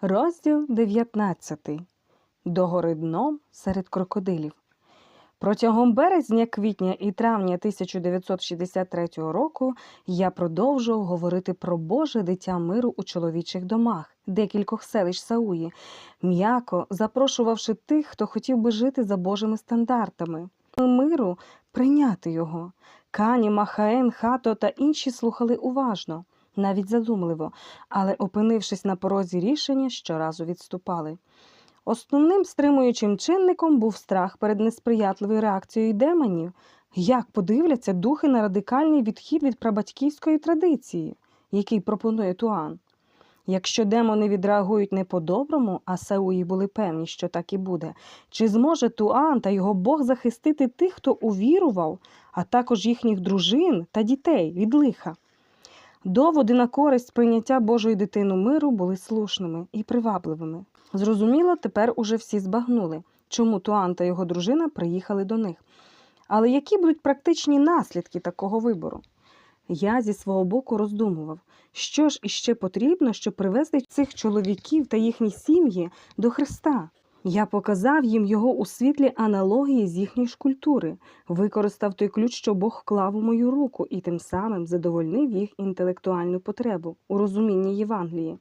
Розділ 19. Догори дном серед крокодилів. Протягом березня, квітня і травня 1963 року я продовжував говорити про Боже дитя миру у чоловічих домах, декількох селищ Сауї, м'яко запрошувавши тих, хто хотів би жити за Божими стандартами. Миру прийняти його. Кані, Махаен, Хато та інші слухали уважно, навіть задумливо, але, опинившись на порозі рішення, щоразу відступали. Основним стримуючим чинником був страх перед несприятливою реакцією демонів. Як подивляться духи на радикальний відхід від прабатьківської традиції, який пропонує Туан? Якщо демони відреагують не по-доброму, а Сауї були певні, що так і буде, чи зможе Туан та його Бог захистити тих, хто увірував, а також їхніх дружин та дітей від лиха? Доводи на користь прийняття Божої дитину миру були слушними і привабливими. Зрозуміло, тепер уже всі збагнули, чому Туан та його дружина приїхали до них. Але які будуть практичні наслідки такого вибору? Я зі свого боку роздумував, що ж іще потрібно, щоб привести цих чоловіків та їхні сім'ї до Христа. Я показав їм його у світлі аналогії з їхньої ж культури, використав той ключ, що Бог вклав у мою руку, і тим самим задовольнив їх інтелектуальну потребу у розумінні Євангелії.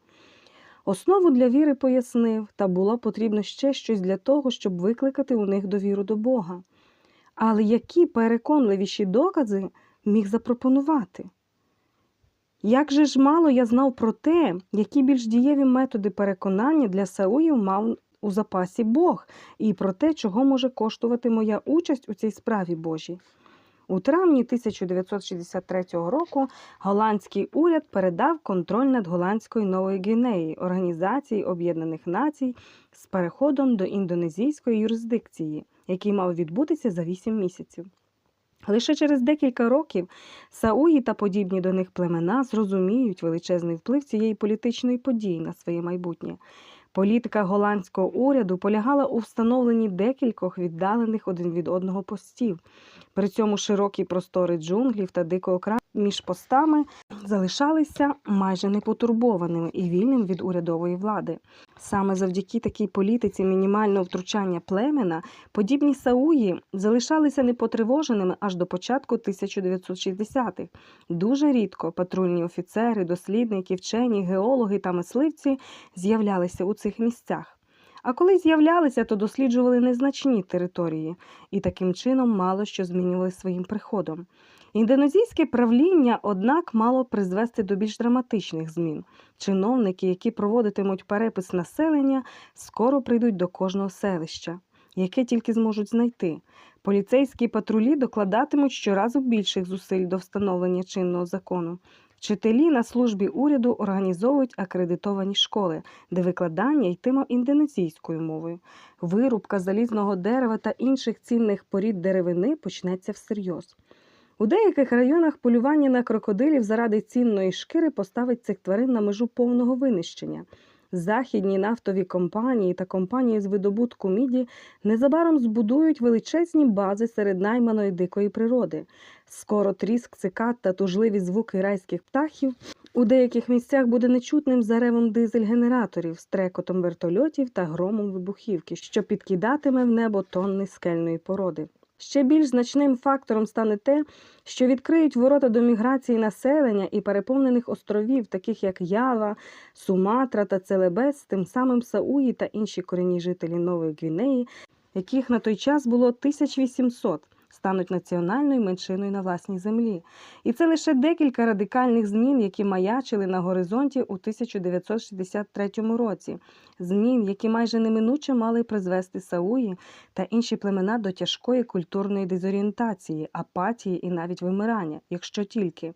Основу для віри пояснив, та було потрібно ще щось для того, щоб викликати у них довіру до Бога. Але які переконливіші докази міг запропонувати? Як же ж мало я знав про те, які більш дієві методи переконання для Сауїв мав у запасі Бог, і про те, чого може коштувати моя участь у цій справі Божій. У травні 1963 року голландський уряд передав контроль над голландською Новою Гвінеєю Організації Об'єднаних Націй з переходом до індонезійської юрисдикції, який мав відбутися за 8 місяців. Лише через декілька років Сауї та подібні до них племена зрозуміють величезний вплив цієї політичної події на своє майбутнє. Політика голландського уряду полягала у встановленні декількох віддалених один від одного постів. При цьому широкі простори джунглів та дикого краю між постами залишалися майже непотурбованими і вільним від урядової влади. Саме завдяки такій політиці мінімального втручання племена подібні сауї залишалися непотривоженими аж до початку 1960-х. Дуже рідко патрульні офіцери, дослідники, вчені, геологи та мисливці з'являлися у цих місцях. А коли з'являлися, то досліджували незначні території і таким чином мало що змінювали своїм приходом. Індонезійське правління, однак, мало призвести до більш драматичних змін. Чиновники, які проводитимуть перепис населення, скоро прийдуть до кожного селища, яке тільки зможуть знайти. Поліцейські патрулі докладатимуть щоразу більших зусиль до встановлення чинного закону. Вчителі на службі уряду організовують акредитовані школи, де викладання йтиме індонезійською мовою. Вирубка залізного дерева та інших цінних порід деревини почнеться всерйоз. У деяких районах полювання на крокодилів заради цінної шкіри поставить цих тварин на межу повного винищення. Західні нафтові компанії та компанії з видобутку міді незабаром збудують величезні бази серед найманої дикої природи. Скоро тріск цикад та тужливі звуки райських птахів у деяких місцях буде нечутним заревом дизель-генераторів, стрекотом вертольотів та громом вибухівки, що підкидатиме в небо тонни скельної породи. Ще більш значним фактором стане те, що відкриють ворота до міграції населення і переповнених островів, таких як Ява, Суматра та Целебес, тим самим Сауї та інші корінні жителі Нової Гвінеї, яких на той час було 1800, стануть національною меншиною на власній землі. І це лише декілька радикальних змін, які маячили на горизонті у 1963 році. Змін, які майже неминуче мали призвести Сауї та інші племена до тяжкої культурної дезорієнтації, апатії і навіть вимирання, якщо тільки.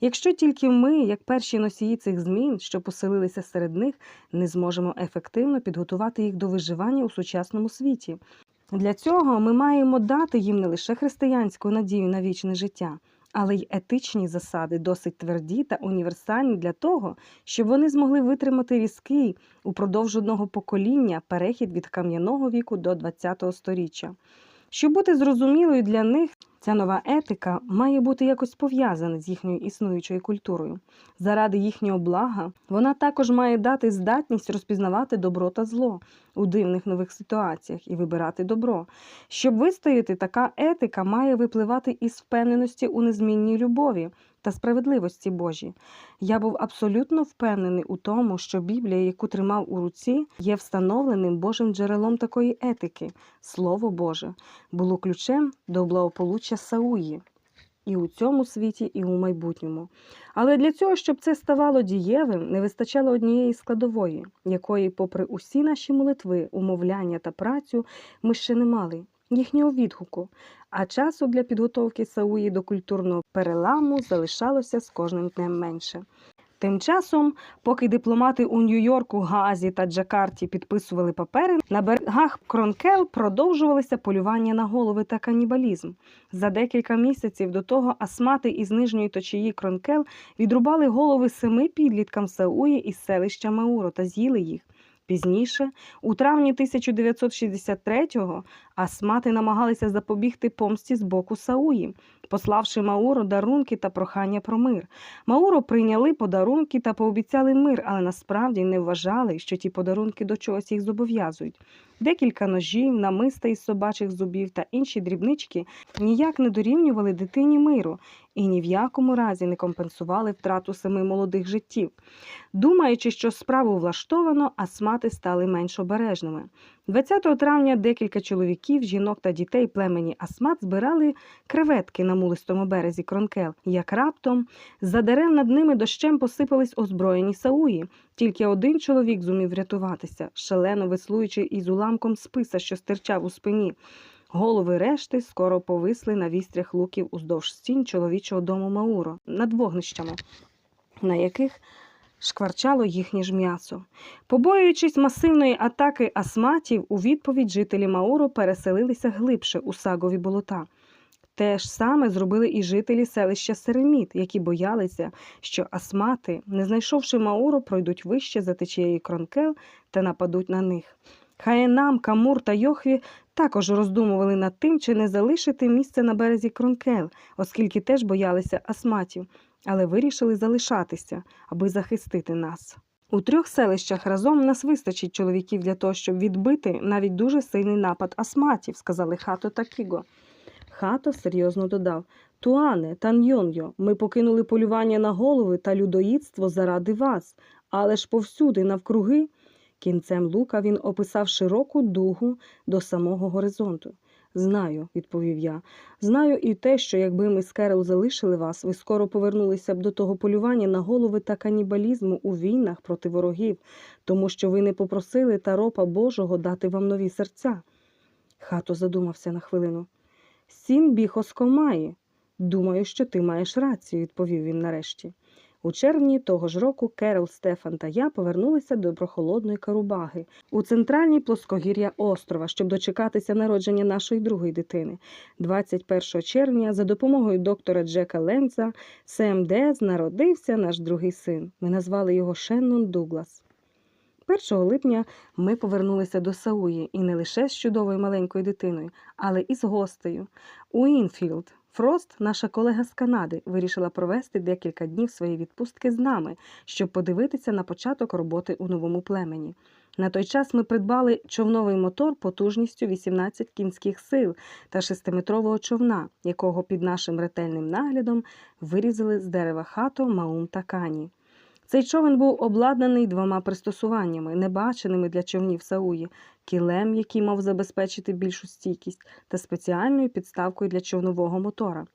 Якщо тільки ми, як перші носії цих змін, що поселилися серед них, не зможемо ефективно підготувати їх до виживання у сучасному світі. Для цього ми маємо дати їм не лише християнську надію на вічне життя, але й етичні засади, досить тверді та універсальні для того, щоб вони змогли витримати різкий упродовж одного покоління перехід від кам'яного віку до ХХ століття. Щоб бути зрозумілою для них, Ця нова етика має бути якось пов'язана з їхньою існуючою культурою. Заради їхнього блага вона також має дати здатність розпізнавати добро та зло у дивних нових ситуаціях і вибирати добро. Щоб вистояти, така етика має випливати із впевненості у незмінній любові та справедливості Божій. Я був абсолютно впевнений у тому, що Біблія, яку тримав у руці, є встановленим Божим джерелом такої етики. Слово Боже було ключем до благополуччя Сауї. І у цьому світі, і у майбутньому. Але для цього, щоб це ставало дієвим, не вистачало однієї складової, якої, попри усі наші молитви, умовляння та працю, ми ще не мали їхнього відгуку. А часу для підготовки Сауї до культурного переламу залишалося з кожним днем менше. Тим часом, поки дипломати у Нью-Йорку, Гаазі та Джакарті підписували папери, на берегах Кронкел продовжувалися полювання на голови та канібалізм. За декілька місяців до того асмати із нижньої точії Кронкел відрубали голови семи підліткам Сауї із селища Мауро та з'їли їх. Пізніше, у травні 1963-го, асмати намагалися запобігти помсті з боку Сауї, пославши Мауро дарунки та прохання про мир. Мауро прийняли подарунки та пообіцяли мир, але насправді не вважали, що ті подарунки до чогось їх зобов'язують. Декілька ножів, намиста із собачих зубів та інші дрібнички ніяк не дорівнювали дитині миру і ні в якому разі не компенсували втрату семи молодих життів. Думаючи, що справу влаштовано, асмати стали менш обережними. 20 травня декілька чоловіків, жінок та дітей племені Асмат збирали креветки на мулистому березі Кронкел. Як раптом за дерев над ними дощем посипались озброєні сауї. Тільки один чоловік зумів врятуватися, шалено веслуючи із уламком списа, що стирчав у спині. Голови решти скоро повисли на вістрях луків уздовж стін чоловічого дому Мауро над вогнищами, на яких шкварчало їхнє ж м'ясо. Побоюючись масивної атаки асматів, у відповідь жителі Мауру переселилися глибше у сагові болота. Те ж саме зробили і жителі селища Сереміт, які боялися, що асмати, не знайшовши Мауру, пройдуть вище за течією Кронкел та нападуть на них. Хаєнам, Камур та Йохві також роздумували над тим, чи не залишити місце на березі Кронкел, оскільки теж боялися асматів, але вирішили залишатися, аби захистити нас. У трьох селищах разом нас вистачить чоловіків для того, щоб відбити навіть дуже сильний напад асматів, сказали Хато та Кіго. Хато серйозно додав Туане, Таньйоньо, ми покинули полювання на голови та людоїдство заради вас, але ж повсюди, навкруги. Кінцем лука він описав широку дугу до самого горизонту. Знаю, відповів я. Знаю і те, що якби ми з Керол залишили вас, ви скоро повернулися б до того полювання на голови та канібалізму у війнах проти ворогів, тому що ви не попросили таропа Божого дати вам нові серця. Хато задумався на хвилину. Сім біхоскомає. Думаю, що ти маєш рацію, відповів він нарешті. У червні того ж року Керол, Стефан та я повернулися до прохолодної Карубаги у центральній плоскогір'я острова, щоб дочекатися народження нашої другої дитини. 21 червня, за допомогою доктора Джека Ленца, СМД народився наш другий син. Ми назвали його Шеннон Дуглас. 1 липня ми повернулися до Сауї і не лише з чудовою маленькою дитиною, але і з гостею. Уінфілд, Фрост, наша колега з Канади, вирішила провести декілька днів своєї відпустки з нами, щоб подивитися на початок роботи у новому племені. На той час ми придбали човновий мотор потужністю 18 кінських сил та шестиметрового човна, якого під нашим ретельним наглядом вирізали з дерева хато, маум та кані. Цей човен був обладнаний двома пристосуваннями, небаченими для човнів Сауї, кілем, який мав забезпечити більшу стійкість, та спеціальною підставкою для човнового мотора.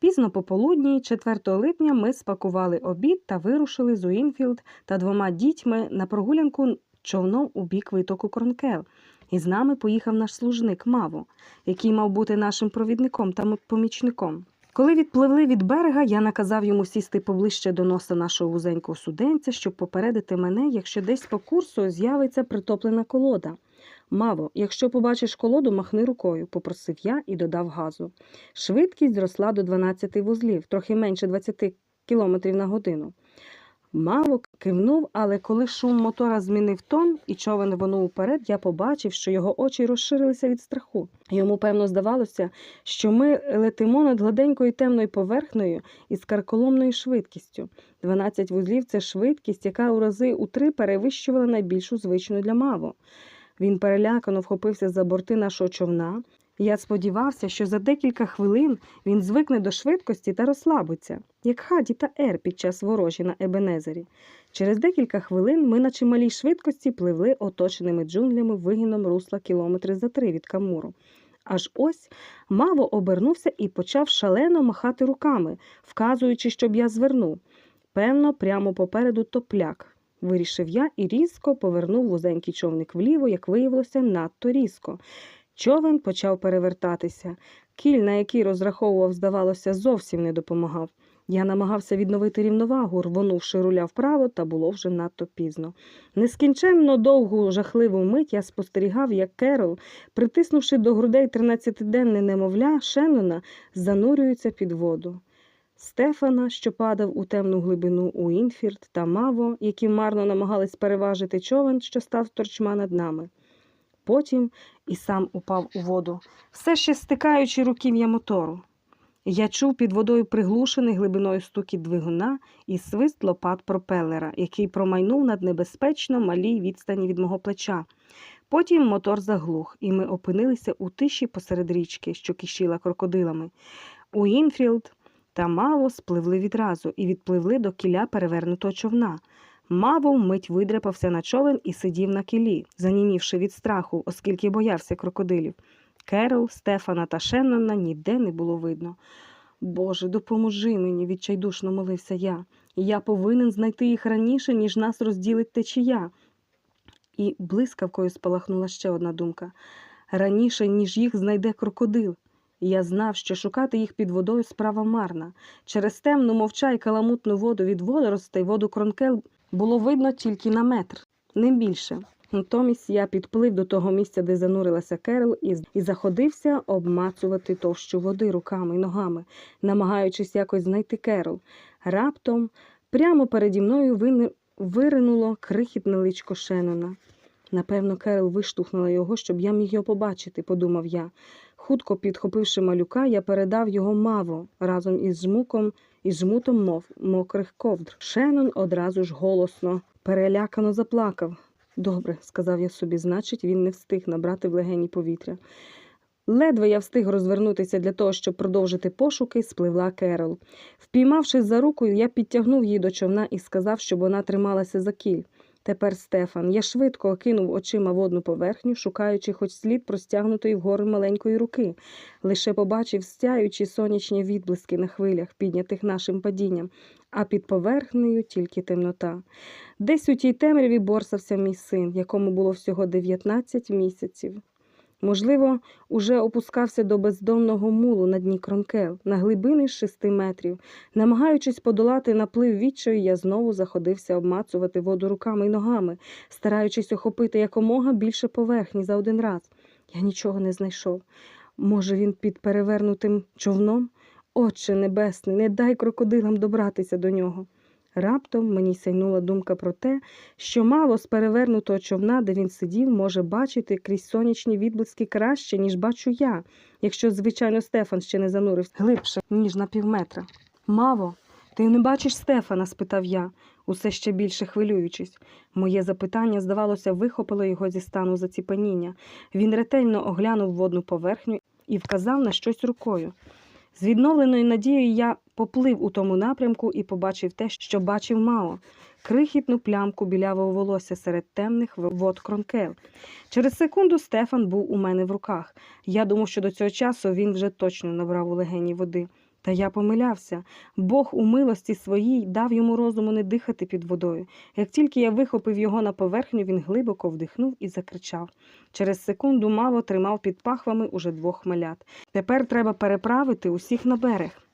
Пізно пополудні, 4 липня, ми спакували обід та вирушили з Уінфілд та двома дітьми на прогулянку човном у бік витоку Кронкел. І з нами поїхав наш служник Маво, який мав бути нашим провідником та помічником. Коли відпливли від берега, я наказав йому сісти поближче до носа нашого вузенького суденця, щоб попередити мене, якщо десь по курсу з'явиться притоплена колода. Маво, якщо побачиш колоду, махни рукою, попросив я і додав газу. Швидкість зросла до 12 вузлів, трохи менше 20 км на годину. Маво кивнув, але коли шум мотора змінив тон і човен рвонув уперед, я побачив, що його очі розширилися від страху. Йому, певно, здавалося, що ми летимо над гладенькою темною поверхнею із карколомною швидкістю. 12 вузлів це швидкість, яка у рази у три перевищувала найбільшу звичну для Маво. Він перелякано вхопився за борти нашого човна. Я сподівався, що за декілька хвилин він звикне до швидкості та розслабиться, як Хаді та Ер під час ворожі на Ебенезері. Через декілька хвилин ми на чималій швидкості пливли оточеними джунглями вигином русла кілометри за три від Камуру. Аж ось Маво обернувся і почав шалено махати руками, вказуючи, щоб я звернув. Певно, прямо попереду топляк. Вирішив я і різко повернув вузенький човник вліво, як виявилося, надто різко. Човен почав перевертатися. Кіль, на який розраховував, здавалося, зовсім не допомагав. Я намагався відновити рівновагу, рвонувши руля вправо, та було вже надто пізно. Нескінченно довгу жахливу мить я спостерігав, як Керол, притиснувши до грудей 13-денне немовля Шеннона, занурюється під воду. Стефана, що падав у темну глибину у Інфірд, та Маво, які марно намагались переважити човен, що став торчма над нами. Потім і сам упав у воду, все ще стикаючи руків'я мотору. Я чув під водою приглушений глибиною стукіт двигуна і свист лопат пропелера, який промайнув над небезпечно малій відстані від мого плеча. Потім мотор заглух, і ми опинилися у тиші посеред річки, що кишіла крокодилами. У Інфілд та Маво спливли відразу і відпливли до кіля перевернутого човна. Маво вмить видряпався на човен і сидів на кілі, занімівши від страху, оскільки боявся крокодилів. Керол, Стефана та Шеннона ніде не було видно. Боже, допоможи мені, відчайдушно молився я. Я повинен знайти їх раніше, ніж нас розділить течія. І блискавкою спалахнула ще одна думка раніше, ніж їх знайде крокодил. Я знав, що шукати їх під водою справа марна. Через темну мовча й каламутну воду від водоростей воду кронкел було видно тільки на метр, не більше. Натомість я підплив до того місця, де занурилася Керол, і, заходився обмацувати товщу води руками й ногами, намагаючись якось знайти Керол. Раптом прямо переді мною вини... виринуло крихітне личко Шеннона. Напевно, Керол виштовхнула його, щоб я міг його побачити, подумав я. Хутко підхопивши малюка, я передав його маво разом із жмуком і жмутом мов мокрих ковдр. Шеннон одразу ж голосно, перелякано заплакав. Добре, сказав я собі, значить, він не встиг набрати в легені повітря. Ледве я встиг розвернутися для того, щоб продовжити пошуки, спливла Керол. Впіймавшись за руку, я підтягнув її до човна і сказав, щоб вона трималася за кіль. Тепер Стефан. Я швидко окинув очима водну поверхню, шукаючи хоч слід простягнутої вгору маленької руки. Лише побачив стяючі сонячні відблиски на хвилях, піднятих нашим падінням, а під поверхнею тільки темнота. Десь у тій темряві борсався мій син, якому було всього 19 місяців. Можливо, уже опускався до бездомного мулу на дні кронкел, на глибини шести метрів. Намагаючись подолати наплив відчаю, я знову заходився обмацувати воду руками й ногами, стараючись охопити якомога більше поверхні за один раз. Я нічого не знайшов. Може, він під перевернутим човном? Отче небесний, не дай крокодилам добратися до нього. Раптом мені сяйнула думка про те, що мало з перевернутого човна, де він сидів, може бачити крізь сонячні відблиски краще, ніж бачу я, якщо, звичайно, Стефан ще не занурився глибше, ніж на півметра. Маво, ти не бачиш Стефана? спитав я, усе ще більше хвилюючись. Моє запитання, здавалося, вихопило його зі стану заціпаніння. Він ретельно оглянув водну поверхню і вказав на щось рукою. З відновленою надією я поплив у тому напрямку і побачив те, що бачив Мао крихітну плямку білявого волосся серед темних вод кронкел. Через секунду Стефан був у мене в руках. Я думав, що до цього часу він вже точно набрав у легені води. Та я помилявся. Бог у милості своїй дав йому розуму не дихати під водою. Як тільки я вихопив його на поверхню, він глибоко вдихнув і закричав. Через секунду мало тримав під пахвами уже двох малят. Тепер треба переправити усіх на берег.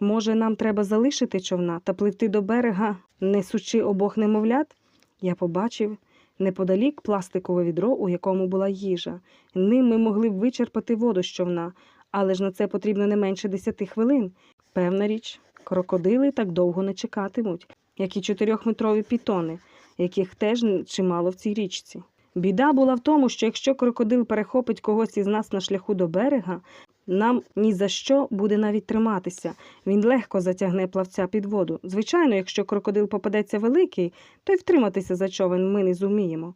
Може, нам треба залишити човна та пливти до берега, несучи обох немовлят? Я побачив неподалік пластикове відро, у якому була їжа. Ним ми могли б вичерпати воду з човна, але ж на це потрібно не менше десяти хвилин. Певна річ, крокодили так довго не чекатимуть. як і чотирьохметрові пітони, яких теж чимало в цій річці. Біда була в тому, що якщо крокодил перехопить когось із нас на шляху до берега, нам ні за що буде навіть триматися. Він легко затягне плавця під воду. Звичайно, якщо крокодил попадеться великий, то й втриматися за човен ми не зуміємо.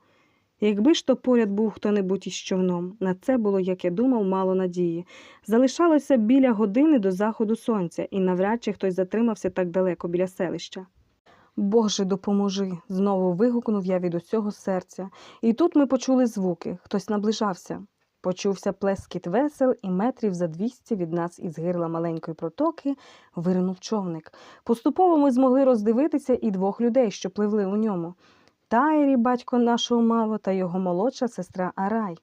Якби ж то поряд був хто-небудь із човном, на це було, як я думав, мало надії. Залишалося біля години до заходу сонця, і навряд чи хтось затримався так далеко біля селища. Боже, допоможи. знову вигукнув я від усього серця. І тут ми почули звуки, хтось наближався. Почувся плескіт весел, і метрів за двісті від нас із гирла маленької протоки виринув човник. Поступово ми змогли роздивитися і двох людей, що пливли у ньому. Тайрі, батько нашого Маво, та його молодша сестра Арай.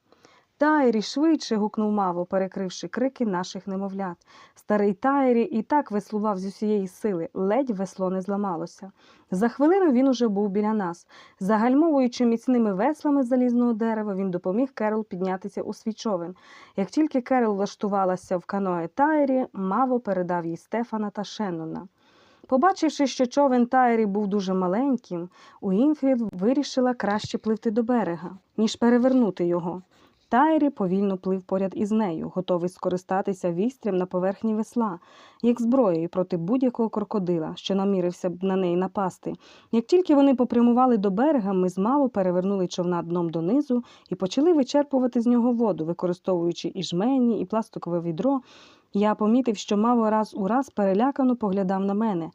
Тайрі, швидше. гукнув Маво, перекривши крики наших немовлят. Старий Тайрі і так веслував з усієї сили, ледь весло не зламалося. За хвилину він уже був біля нас. Загальмовуючи міцними веслами з залізного дерева, він допоміг Керол піднятися у свій човен. Як тільки Керол влаштувалася в каное Тайрі, Маво передав їй Стефана та Шеннона. Побачивши, що човен Тайрі був дуже маленьким, Уінфрід вирішила краще пливти до берега, ніж перевернути його. Тайрі повільно плив поряд із нею, готовий скористатися вістрям на поверхні весла, як зброєю проти будь-якого крокодила, що намірився б на неї напасти. Як тільки вони попрямували до берега, ми з Маво перевернули човна дном донизу і почали вичерпувати з нього воду, використовуючи і жмені, і пластикове відро. Я помітив, що Маво раз у раз перелякано поглядав на мене.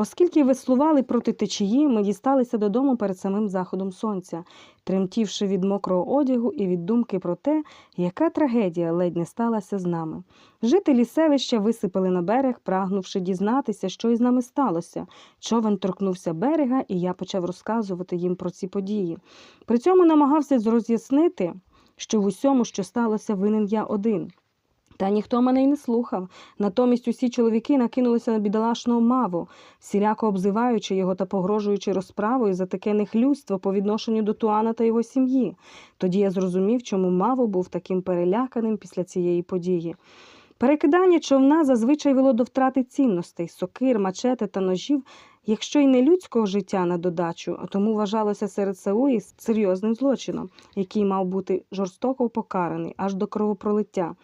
Оскільки веслували проти течії, ми дісталися додому перед самим заходом сонця, тремтівши від мокрого одягу і від думки про те, яка трагедія ледь не сталася з нами. Жителі селища висипали на берег, прагнувши дізнатися, що із нами сталося. Човен торкнувся берега, і я почав розказувати їм про ці події. При цьому намагався роз'яснити, що в усьому, що сталося, винен я один. Та ніхто мене й не слухав. Натомість усі чоловіки накинулися на бідолашного маву, всіляко обзиваючи його та погрожуючи розправою за таке нехлюйство по відношенню до Туана та його сім'ї. Тоді я зрозумів, чому маво був таким переляканим після цієї події. Перекидання човна зазвичай вело до втрати цінностей, сокир, мачети та ножів, якщо й не людського життя на додачу, а тому вважалося серед Сауї серйозним злочином, який мав бути жорстоко покараний аж до кровопролиття.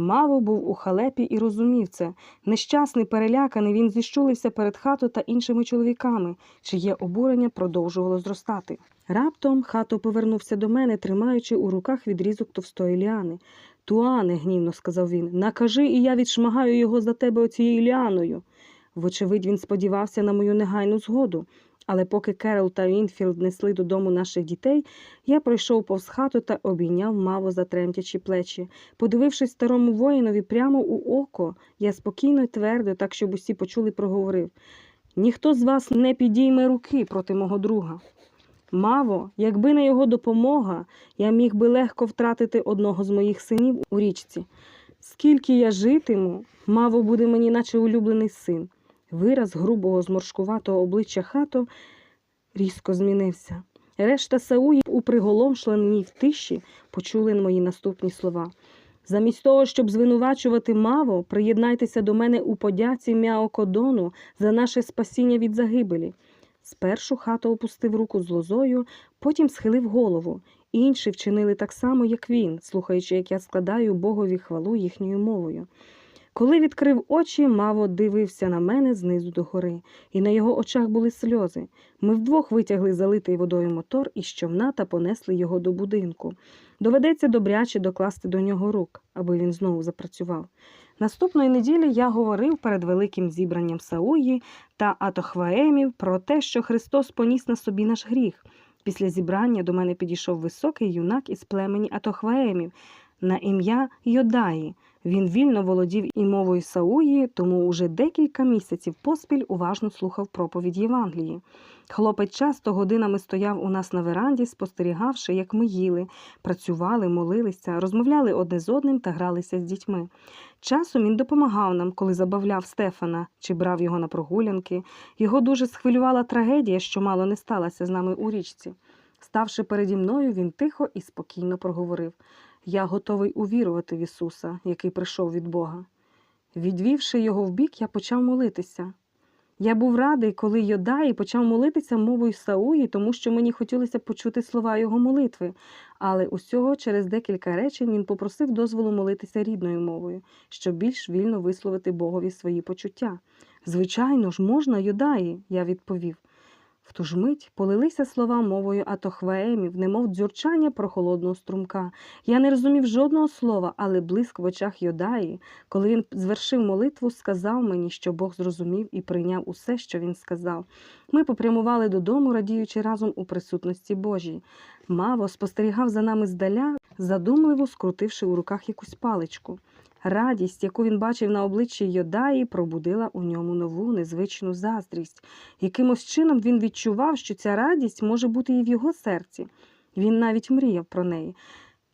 Маво був у халепі і розумів це. Нещасний, переляканий, він зіщулився перед хато та іншими чоловіками, чиє обурення продовжувало зростати. Раптом хато повернувся до мене, тримаючи у руках відрізок товстої ліани. Туане, гнівно сказав він, накажи, і я відшмагаю його за тебе оцією ліаною. Вочевидь, він сподівався на мою негайну згоду. Але поки Керол та Вінфілд несли додому наших дітей, я пройшов повз хату та обійняв маво за тремтячі плечі. Подивившись старому воїнові прямо у око, я спокійно й твердо, так щоб усі почули, проговорив ніхто з вас не підійме руки проти мого друга. Маво, якби не його допомога, я міг би легко втратити одного з моїх синів у річці. Скільки я житиму, маво буде мені, наче улюблений син. Вираз грубого зморшкуватого обличчя хато різко змінився. Решта Сауї у приголомшленій в тиші почули мої наступні слова. Замість того, щоб звинувачувати Маво, приєднайтеся до мене у подяці Мяокодону за наше спасіння від загибелі. Спершу хато опустив руку з лозою, потім схилив голову. Інші вчинили так само, як він, слухаючи, як я складаю Богові хвалу їхньою мовою. Коли відкрив очі, Маво дивився на мене знизу до гори, і на його очах були сльози. Ми вдвох витягли залитий водою мотор із човна та понесли його до будинку. Доведеться добряче докласти до нього рук, аби він знову запрацював. Наступної неділі я говорив перед великим зібранням Сауї та Атохваемів про те, що Христос поніс на собі наш гріх. Після зібрання до мене підійшов високий юнак із племені Атохваемів на ім'я Йодаї. Він вільно володів і мовою Сауї, тому уже декілька місяців поспіль уважно слухав проповідь Євангелії. Хлопець часто годинами стояв у нас на веранді, спостерігавши, як ми їли, працювали, молилися, розмовляли одне з одним та гралися з дітьми. Часом він допомагав нам, коли забавляв Стефана чи брав його на прогулянки. Його дуже схвилювала трагедія, що мало не сталася з нами у річці. Ставши переді мною, він тихо і спокійно проговорив. Я готовий увірувати в Ісуса, який прийшов від Бога. Відвівши його вбік, я почав молитися. Я був радий, коли Йодай почав молитися мовою Сауї, тому що мені хотілося почути слова його молитви. Але усього через декілька речень він попросив дозволу молитися рідною мовою, щоб більш вільно висловити Богові свої почуття. Звичайно ж, можна, Йодаї, я відповів. В ту ж мить полилися слова мовою атохваемів, немов дзюрчання прохолодного струмка. Я не розумів жодного слова, але блиск в очах Йодаї, коли він звершив молитву, сказав мені, що Бог зрозумів і прийняв усе, що він сказав. Ми попрямували додому, радіючи разом у присутності Божій. Маво спостерігав за нами здаля, задумливо скрутивши у руках якусь паличку. Радість, яку він бачив на обличчі Йодаї, пробудила у ньому нову незвичну заздрість. Якимось чином він відчував, що ця радість може бути і в його серці. Він навіть мріяв про неї.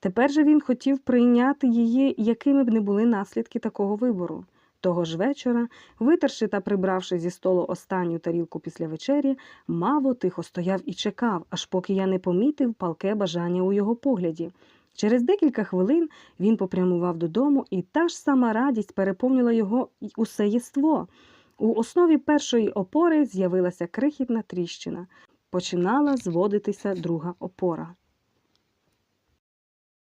Тепер же він хотів прийняти її, якими б не були наслідки такого вибору. Того ж вечора, витерши та прибравши зі столу останню тарілку після вечері, маво тихо стояв і чекав, аж поки я не помітив палке бажання у його погляді. Через декілька хвилин він попрямував додому, і та ж сама радість переповнила його усе єство. У основі першої опори з'явилася крихітна тріщина. Починала зводитися друга опора.